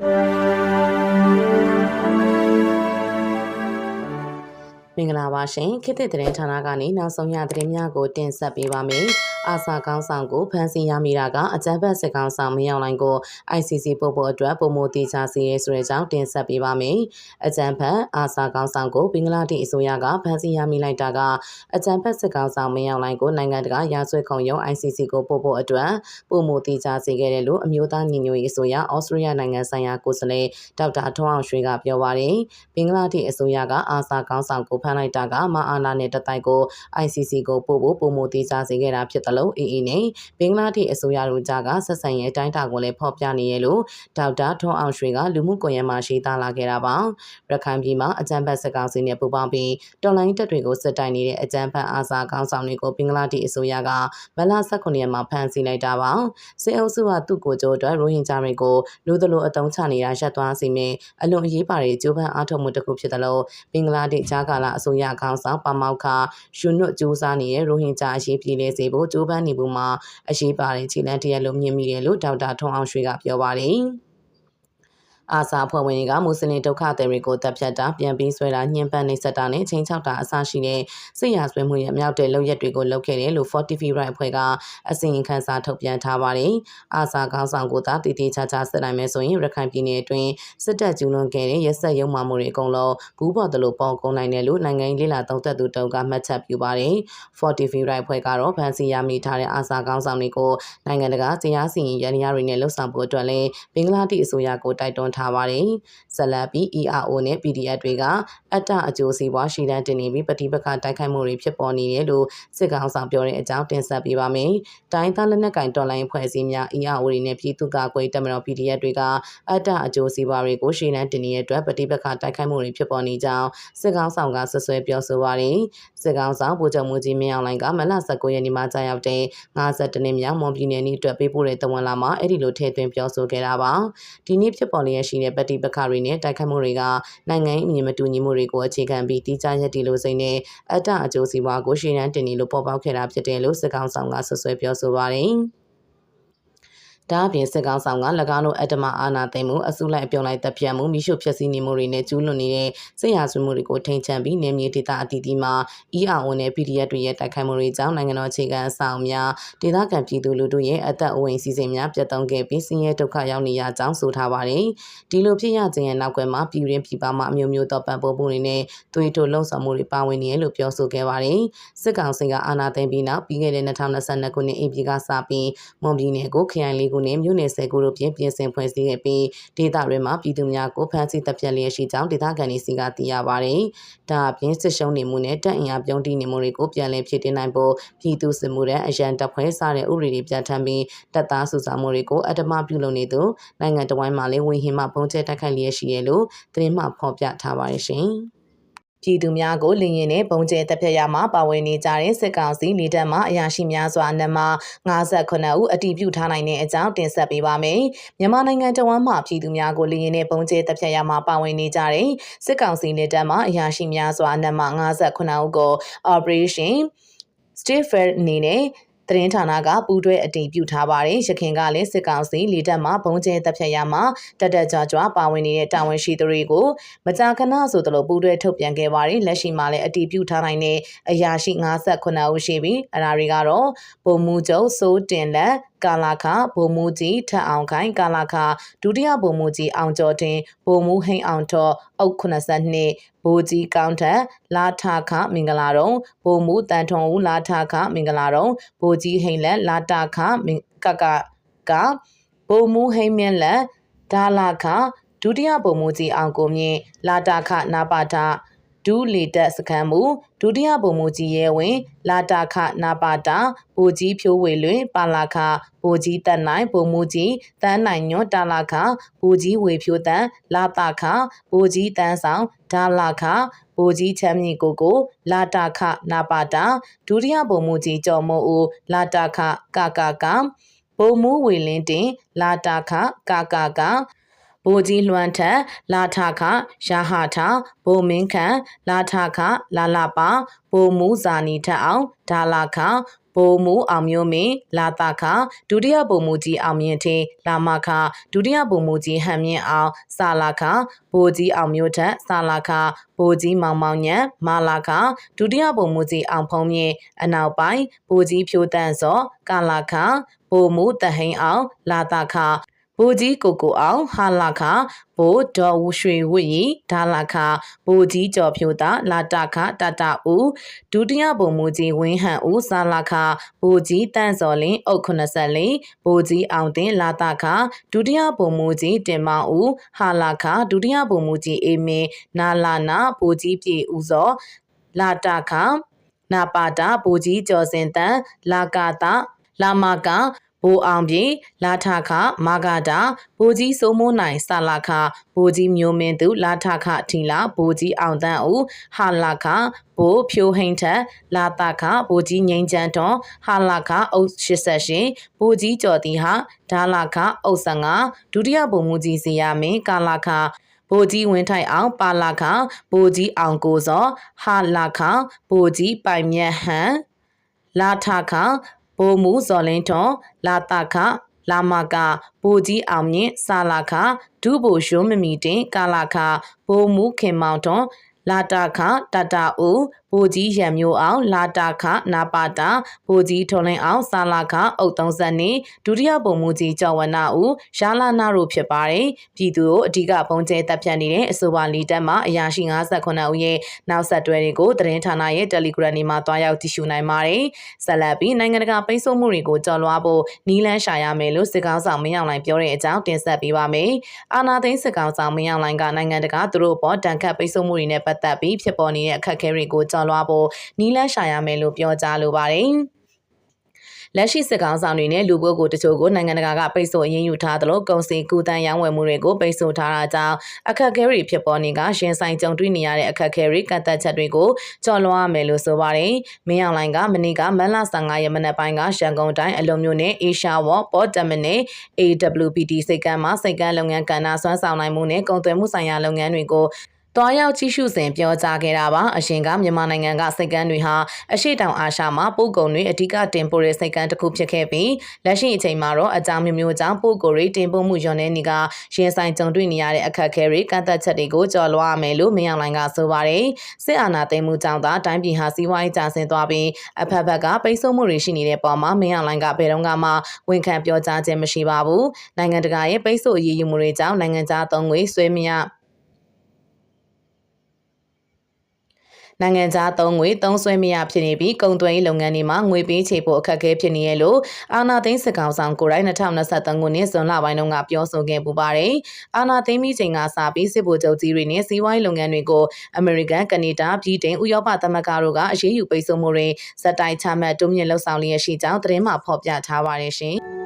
you မင်္ဂလာပါရှင်ခေတ်သစ်သတင်းဌာနကနေနောက်ဆုံးရသတင်းများကိုတင်ဆက်ပေးပါမယ်။အာဆာကောင်းဆောင်ကိုဖမ်းဆီးရမိတာကအကြမ်းဖက်စစ်ကောင်ဆောင်မင်းအောင်လိုင်ကို ICC ပို့ဖို့အတွက်ပုံမတီချစီရဲဆိုတဲ့အကြောင်းတင်ဆက်ပေးပါမယ်။အကြမ်းဖက်အာဆာကောင်းဆောင်ကိုဘင်္ဂလားဒေ့ရှ်အစိုးရကဖမ်းဆီးရမိလိုက်တာကအကြမ်းဖက်စစ်ကောင်ဆောင်မင်းအောင်လိုင်ကိုနိုင်ငံတကာရာဇဝတ်ခုံရုံး ICC ကိုပို့ဖို့အတွက်ပုံမတီချစီခဲ့တယ်လို့အမျိုးသားညီညွတ်ရေးအစိုးရဩစတြေးလျနိုင်ငံဆိုင်ရာကိုယ်စားလှယ်ဒေါက်တာထွန်းအောင်ရွှေကပြောပါတယ်။ဘင်္ဂလားဒေ့ရှ်အစိုးရကအာဆာကောင်းဆောင်ကိုဖမ်းလိုက်တာကမအာနာနဲ့တတိုက်ကို ICC ကိုပို့ဖို့ပုံမတီးစားစေခဲ့တာဖြစ်တယ်လို့ AA နဲ့ဘင်္ဂလားဒေ့ရှ်အစိုးရတို့ကြားကဆက်ဆံရေးအတိုင်းအတာကိုလည်းဖော်ပြနေရလို့ဒေါက်တာထွန်းအောင်ရွှေကလူမှုကွန်ရက်မှာရှင်းသားလာခဲ့တာပါရခိုင်ပြည်မှာအကြမ်းဖက်စကားစီနဲ့ပူးပေါင်းပြီးတော်လိုင်းတပ်တွေကိုစစ်တိုင်နေတဲ့အကြမ်းဖက်အာဇာခေါင်းဆောင်တွေကိုဘင်္ဂလားဒေ့ရှ်အစိုးရကမလ18ရက်မှာဖမ်းဆီးလိုက်တာပါစစ်အုပ်စုကသူ့ကိုကြိုးအတွက်ရိုဟင်ဂျာတွေကိုလူသလိုအတုံးချနေတာရပ်သွားစီမင်းအလွန်အရေးပါတဲ့ကြိုးပမ်းအားထုတ်မှုတစ်ခုဖြစ်တယ်လို့ဘင်္ဂလားဒေ့ရှ်ဂျာကာလာအစိုးရခေါင်းဆောင်ပါမောက်ခယူနွတ်စူးစမ်းနေတဲ့ရိုဟင်ဂျာအရေးပြည်လဲစေဖို့ကြိုးပမ်းနေမှုမှာအရေးပါတဲ့ခြေလှမ်းတရက်လို့မြင်မိတယ်လို့ဒေါက်တာထွန်းအောင်ရွှေကပြောပါတယ်။ အာစာဖွဲ့ဝင်တွေကမွတ်စလင်ဒုက္ခသည်တွေကိုတပ်ဖြတ်တာပြန်ပြီးဆွဲတာညှဉ်းပန်းနှိပ်စက်တာနဲ့ချိန်ချောက်တာအစရှိတဲ့စစ်ရာဇဝတ်မှုရဲ့အမြောက်တဲ့လုပ်ရက်တွေကိုလုပ်ခဲ့တယ်လို့ Fortify Right အဖွဲ့ကအစီရင်ခံစာထုတ်ပြန်ထားပါတယ်။အာစာခေါင်းဆောင်ကိုသာတည်တည်ချာချာစစ်နိုင်မယ်ဆိုရင်ရခိုင်ပြည်နယ်အတွင်းစစ်တပ်ကျူးလွန်ခဲ့တဲ့ရက်ဆက်ရုံမှမှုတွေအကုန်လုံးကူးပေါ်တယ်လို့ပေါ်ကုန်နိုင်တယ်လို့နိုင်ငံရေးလာသုံးသက်သူတုံကမှတ်ချက်ပြုပါတယ်။ Fortify Right အဖွဲ့ကတော့ဖန်စီရမိထားတဲ့အာစာခေါင်းဆောင်တွေကိုနိုင်ငံတကာတရားစီရင်ရန်ရတွေနဲ့လှုပ်ဆောင်ဖို့အတွက်လည်းဘင်္ဂလားဒေ့ရှ်အစိုးရကိုတိုက်တွန်းထားပါတယ်။ဇလတ်ပြီး ERO နဲ့ PDF တွေကအတ္တအကျိုးစီးပွားရှိတန်းတင်နေပြီးပဋိပက္ခတိုက်ခိုက်မှုတွေဖြစ်ပေါ်နေတယ်လို့စစ်ကောင်ဆောင်ပြောတဲ့အကြောင်းတင်ဆက်ပေးပါမယ်။တိုင်းသားလက်နက်ကင်တော်လိုင်းဖွဲ့စည်းများ ERO တွေနဲ့ပြည်သူ့ကာကွယ်တပ်မတော် PDF တွေကအတ္တအကျိုးစီးပွားတွေကိုရှိတန်းတင်နေတဲ့အတွက်ပဋိပက္ခတိုက်ခိုက်မှုတွေဖြစ်ပေါ်နေကြောင်းစစ်ကောင်ဆောင်ကဆွဆွဲပြောဆိုပါတယ်။စစ်ကောင်ဆောင်ဗိုလ်ချုပ်မှုကြီးမင်းအောင်လှိုင်ကမလ19ရက်နေ့မှာကြာရောက်တဲ့52နှစ်မြောက်မွန်ပြည်နယ်နေ့အတွက်ပေးပို့တဲ့တဝန်လာမှာအဲ့ဒီလိုထည့်သွင်းပြောဆိုခဲ့တာပါ။ဒီနေ့ဖြစ်ပေါ်လျက်ရှိတဲ့ပဋိပက္ခတွေနဲ့တိုက်ခတ်မှုတွေကနိုင်ငံအမြင်မတူညီမှုတွေကိုအခြေခံပြီးတိကျရက်တီလိုစိမ့်နဲ့အတ္တအကျိုးစီးပွားကိုရှင်းတန်းတင်နေလို့ပေါ်ပေါက်ခဲ့တာဖြစ်တယ်လို့စစ်ကောင်ဆောင်ကဆွဆွဲပြောဆိုပါတယ်။ ဒါအပြင်စစ်ကောင်ဆောင်က၎င်းတို့အတ္တမအာနာသိမ်းမှုအစုလိုက်အပြုံလိုက်တပ်ဖြတ်မှုမိရှုဖျက်ဆီးနေမှုတွေနဲ့ကျူးလွန်နေတဲ့စစ်ရာဇဝမှုတွေကိုထိန်ချန်ပြီးနေမြေဒေသအသီးသီးမှာ ERO နဲ့ PDF တွေရဲ့တိုက်ခိုက်မှုတွေကြောင့်နိုင်ငံတော်အခြေခံအဆောင်များဒေသခံပြည်သူလူထုရဲ့အသက်အဝင်စီစဉ်များပြတ်သုံးခဲ့ပြီးဆင်းရဲဒုက္ခရောက်နေရကြောင်းဆိုထားပါတယ်။ဒီလိုဖြစ်ရခြင်းရဲ့နောက်ကွယ်မှာပြည်ရင်းပြည်ပမှာအမျိုးမျိုးသောပံ့ပိုးမှုတွေနဲ့သွေးထိုးလှုံ့ဆော်မှုတွေပါဝင်နေတယ်လို့ပြောဆိုခဲ့ပါတယ်။စစ်ကောင်စီကအာဏာသိမ်းပြီးနောက်ပြီးခဲ့တဲ့2022ခုနှစ်ဧပြီကစပြီးမွန်ပြည်နယ်ကိုခရိုင်လေးခုနဲ့မြို့နယ်10ခုတို့ဖြင့်ပြင်ဆင်ဖွဲ့စည်းခဲ့ပြီးဒေသတွေမှာပြည်သူများကိုဖမ်းဆီးတပ်ဖြတ်လျက်ရှိကြောင်းဒေသခံတွေစီကသိရပါတယ်။ဒါအပြင်စစ်ရှုံးနေမှုနဲ့တပ်အင်အားပြုံးတိနေမှုတွေကိုပြန်လည်ဖြည့်တင်းနိုင်ဖို့ပြည်သူစစ်မှုတဲ့အရန်တပ်ဖွဲ့စတဲ့ဥပဒေတွေပြဋ္ဌာန်းပြီးတပ်သားစုဆောင်မှုတွေကိုအတ္တမပြုလုပ်နေသူနိုင်ငံတော်ဝန်မှလည်းဝင်ဟင်မှပုံကျဲတိုက်ခိုက်လျက်ရှိရလို့သတင်းမှဖော်ပြထားပါတယ်ရှင်။ ပြည်သူများကိုလင်းရင်နဲ့ပုံကျဲတပ်ဖြတ်ရမှာပါဝင်နေကြတဲ့စစ်ကောင်စီနေတပ်မှအရာရှိများစွာနံပါ58ဦးအတည်ပြုထားနိုင်တဲ့အကြောင်းတင်ဆက်ပေးပါမယ်။မြန်မာနိုင်ငံတဝမ်းမှာပြည်သူများကိုလင်းရင်နဲ့ပုံကျဲတပ်ဖြတ်ရမှာပါဝင်နေကြတဲ့စစ်ကောင်စီနေတပ်မှအရာရှိများစွာနံပါ58ဦးကို Operation Stay Fair အနေနဲ့ သတင်းဌာနကပူးတွဲအတည်ပြုထားပါတယ်။ရခင်ကလည်းစစ်ကောင်စီလေတပ်မှဘုံကျဲတပ်ဖြတ်ရမှာတက်တက်ကြွကြွပါဝင်နေတဲ့တာဝန်ရှိသူတွေကိုမကြာခဏဆိုသလိုပူးတွဲထုတ်ပြန်ခဲ့ပါတယ်။လက်ရှိမှာလည်းအတည်ပြုထားနိုင်တဲ့အရာရှိ58ဦးရှိပြီးအရာတွေကတော့ပုံမှုချုပ်စိုးတင်လက် ကာလာခဗိုလ်မှူးကြီးထက်အောင်ခိုင်ကာလာခဒုတိယဗိုလ်မှူးကြီးအောင်ကျော်တင်ဗိုလ်မှူးဟိန်အောင်ထော်အုပ်82ဗိုလ်ကြီးကောင်းထက်လာထခမင်္ဂလာတုံဗိုလ်မှူးတန်ထွန်ဦးလာထခမင်္ဂလာတုံဗိုလ်ကြီးဟိန်လက်လာတခကကကဗိုလ်မှူးဟိန်မြင့်လက်ဒါလာခဒုတိယဗိုလ်မှူးကြီးအောင်ကိုမြင့်လာတခနာပါတာ ဒူးလီတက်စခန်းမူဒုတိယဗိုလ်မှူးကြီးရဲဝင်လာတာခနာပါတာဗိုလ်ကြီးဖြိုးဝေလွင်ပါလာခဗိုလ်ကြီးတက်နိုင်ဗိုလ်မှူးကြီးတန်းနိုင်ညွတ်တာလာခဗိုလ်ကြီးဝေဖြိုးတန်းလာတာခဗိုလ်ကြီးတန်းဆောင်ဒါလာခဗိုလ်ကြီးချမ်းမြေကိုကို လာတာခနာပါတာဒုတိယဗိုလ်မှူးကြီးကျော်မိုးဦးလာတာခကကကဗိုလ်မှူးဝေလင်းတင်လာတာခကကက ဗိုလ်ကြီးလွှမ်းထက်လာထခရဟထဗိုလ်မင်းခန့်လာထခလာလာပါဗိုလ်မူဇာနီထက်အောင်ဒါလာခဗိုလ်မှူးအောင်မျိုးမင်းလာတာခဒုတိယဗိုလ်မှူးကြီးအောင်မြင့်ထင်းလာမခဒုတိယဗိုလ်မှူးကြီးဟန်မြင့်အောင်စာလာခဗိုလ်ကြီးအောင်မျိုးထက်စာလာခဗိုလ်ကြီးမောင်မောင်ညံမာလာခဒုတိယဗိုလ်မှူးကြီးအောင်ဖုံးမြင့်အနောက်ပိုင်းဗိုလ်ကြီးဖြိုးတန်းစောကာလာခဗိုလ်မှူးတဟိန်အောင်လာတာခ ဗိုလ်ကြီးကိုကိုအောင်ဟာလာခဗိုလ်ဒေါ်ဝရွှေဝစ်ရီဒါလာခဗိုလ်ကြီးကျော်ဖြိုတာလာတခတတဦးဒုတိယဗိုလ်မှူးကြီးဝင်းဟန်ဦးစာလာခဗိုလ်ကြီးတန့်စော်လင်းအုတ်84ဗိုလ်ကြီးအောင်တင်လာတခဒုတိယဗိုလ်မှူးကြီးတင်မောင်ဦးဟာလာခဒုတိယဗိုလ်မှူးကြီးအေမင်းနာလာနာဗိုလ်ကြီးပြေဦးစောလာတခနာပါတာဗိုလ်ကြီးကျော်စင်တန်လာကာတာလာမက ဘိုးအောင်ပြေလာထခမာဂတာဘိုးကြီးစိုးမိုးနိုင်ဆလာခဘိုးကြီးမျိုးမင်းသူလာထခထီလာဘိုးကြီးအောင်တန်းဦးဟာလာခဘိုးဖြိုးဟိန်ထက်လာတခဘိုးကြီးငိမ့်ချန်တွန်ဟာလာခအုပ်88ဘိုးကြီးကျော်တီဟာဒါလာခအုပ်15ဒုတိယဘုံမူကြီးစီယာမင်းကာလာခဗိုလ်ကြီးဝင်းထိုက်အောင်ပါလာခဗိုလ်ကြီးအောင်ကိုစောဟာလာခဗိုလ်ကြီးပိုင်မြတ်ဟန်လာထခ ဗိုလ်မူဇော်လင်းထွန်လာတခလာမကဗိုလ်ကြီးအောင်မြင့်စာလာခဒုဗိုလ်ရုံးမမီတင်ကာလာခဗိုလ်မူခင်မောင်ထွန်လာတာခတတဦး ဗိုလ်ကြီးရံမျိုးအောင် လာတာခနာပါတာဗိုလ်ကြီးထွန်လင်းအောင်စာလာခအုတ်30နေဒုတိယဗိုလ်မှူးကြီးကျော်ဝနာဦးရှာလာနာတို့ဖြစ်ပါတယ်ပြည်သူတို့အဓိကပုံကျဲတပ်ဖြတ်နေတဲ့အဆိုပါလီတက်မှာအရာရှိ58ဦးရဲ့နောက်ဆက်တွဲတွေကိုသတင်းဌာနရဲ့ Telegram တွေမှာတွားရောက်ကြည့်ရှုနိုင်ပါတယ်ဆက်လက်ပြီးနိုင်ငံတကာပိတ်ဆို့မှုတွေကိုကြော်လွှားဖို့နီးလန်းရှာရမယ်လို့စစ်ကောင်ဆောင်မင်းအောင်လှိုင်ပြောတဲ့အကြောင်းတင်ဆက်ပေးပါမယ်အာနာသိန်းစစ်ကောင်ဆောင်မင်းအောင်လှိုင်ကနိုင်ငံတကာသူတို့ပေါ်တန်ခတ်ပိတ်ဆို့မှုတွေနဲ့ပတ်သက်ပြီးဖြစ်ပေါ်နေတဲ့အခက်အခဲတွေကိုကြော်လွှားဖို့နီးလန်းရှာရမယ်လို့ပြောကြားလိုပါတယ်လက်ရှိစစ်ကောင်ဆောင်တွေနဲ့လူပုဂ္ဂိုလ်တချို့ကိုနိုင်ငံတကာကပိတ်ဆို့အရေးယူထားသလိုကုန်စည်ကူတန်းရောင်းဝယ်မှုတွေကိုပိတ်ဆို့ထားတာကြောင့်အခက်အခဲတွေဖြစ်ပေါ်နေကရှင်ဆိုင်ကြုံတွေ့နေရတဲ့အခက်အခဲတွေကန့်သက်ချက်တွေကိုကြော်လွှားရမယ်လို့ဆိုပါတယ်။မင်းအောင်လိုင်ကမနေ့ကမန်လ15ရက်မနက်ပိုင်းကရန်ကုန်တိုင်းအလုံမြို့နယ်အေရှာဝေါ်ပေါ်တမနယ် AWPD စိတ်ကမ်းမှာစိတ်ကမ်းလုပ်ငန်းကဏ္ဍဆွမ်းဆောင်နိုင်မှုနဲ့ကုန်သွယ်မှုဆိုင်ရာလုပ်ငန်းတွေကို တွားရောက်ကြည့်ရှုစဉ်ပြောကြားခဲ့တာပါအရှင်ကမြန်မာနိုင်ငံကစိတ်ကမ်းတွေဟာအရှိတောင်အာရှမှာပို့ကုန်တွေအဓိကတင်ပို့တဲ့စိတ်ကမ်းတစ်ခုဖြစ်ခဲ့ပြီးလက်ရှိအချိန်မှာတော့အကြောင်းမျိုးမျိုးကြောင့်ပို့ကုန်တွေတင်ပို့မှုညွန်နေနေကရင်ဆိုင်ကြုံတွေ့နေရတဲ့အခက်အခဲတွေကန့်သက်ချက်တွေကိုကြော်လွှားမယ်လို့မင်းအောင်လိုင်ကဆိုပါတယ်စစ်အာဏာသိမ်းမှုကြောင့်သာတိုင်းပြည်ဟာစီးပွားရေးကျဆင်းသွားပြီးအဖက်ဖက်ကပိတ်ဆို့မှုတွေရှိနေတဲ့ပုံမှာမင်းအောင်လိုင်ကဘယ်တော့မှဝန်ခံပြောကြားခြင်းမရှိပါဘူးနိုင်ငံတကာရဲ့ပိတ်ဆို့အရေးယူမှုတွေကြောင့်နိုင်ငံခြားသုံးငွေဆွေးမြ နိုင်ငံခြားသုံးငွေသုံးစွဲမရဖြစ်နေပြီးကုန်သွယ်ရေးလုပ်ငန်းတွေမှာငွေပေးချေဖို့အခက်အခဲဖြစ်နေရလို့အာနာသိန်းစကောင်ဆောင်ကိုရိုင်း2023ခုနှစ်ဇွန်လပိုင်းတုန်းကပြောဆိုခဲ့ပူပါတယ်။အာနာသိန်းပြီးချိန်ကစပြီးစစ်ဗိုလ်ချုပ်ကြီးတွေနဲ့စီးပွားရေးလုပ်ငန်းတွေကိုအမေရိကန်၊ကနေဒါ၊ပြည်တိန်၊ဥရောပသမဂ္ဂတို့ကအရေးယူပိတ်ဆို့မှုတွေစက်တိုင်ချမှတ်တွန်းမြင့်လှုပ်ဆောင်လျက်ရှိကြောင်းသတင်းမှဖော်ပြထားပါတယ်ရှင်